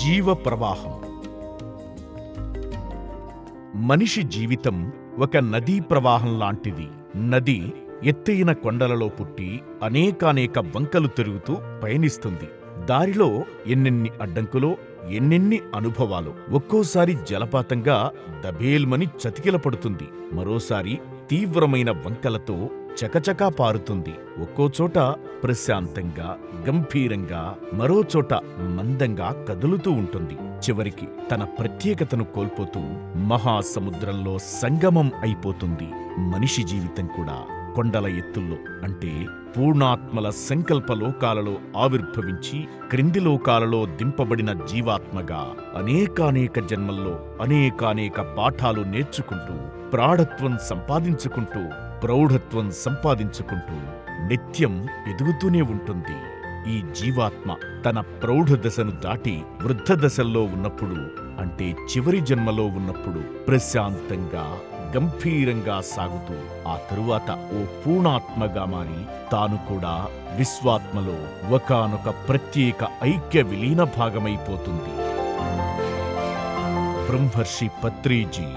జీవ ప్రవాహం మనిషి జీవితం ఒక నదీ ప్రవాహం లాంటిది. నది ఎత్తైన కొండలలో పుట్టి అనేకానేక వంకలు తిరుగుతూ పయనిస్తుంది. దారిలో ఎన్నెన్ని అడ్డంకులో ఎన్నెన్ని అనుభవాలు. ఒక్కోసారి జలపాతంగా దబేల్మని చతికిల పడుతుంది మరోసారి తీవ్రమైన వంకలతో చకచకా పారుతుంది. ఒక్కోచోట ప్రశాంతంగా గంభీరంగా మరోచోట మందంగా కదులుతూ ఉంటుంది. చివరికి తన ప్రత్యేకతను కోల్పోతూ మహాసముద్రంలో సంగమం అయిపోతుంది. మనిషి జీవితం కూడా కొండల ఎత్తుల్లో అంటే పూర్ణాత్మల సంకల్ప లోకాలలో ఆవిర్భవించి క్రింది లోకాలలో దింపబడిన జీవాత్మగా అనేకానేక జన్మల్లో అనేకానేక పాఠాలు నేర్చుకుంటూ ప్రాఢత్వం సంపాదించుకుంటూ ప్రౌఢత్వం సంపాదించుకుంటూ నిత్యం ఎదుగుతూనే ఉంటుంది. ఈ జీవాత్మ తన ప్రౌఢ దశను దాటి వృద్ధ దశల్లో ఉన్నప్పుడు అంటే చివరి జన్మలో ఉన్నప్పుడు ప్రశాంతంగా గంభీరంగా సాగుతూ ఆ తరువాత ఓ పూర్ణాత్మగా మారి తాను కూడా విశ్వాత్మలో ఒకానొక ప్రత్యేక ఐక్య విలీన భాగమైపోతుంది. బ్రహ్మర్షి పత్రిజీ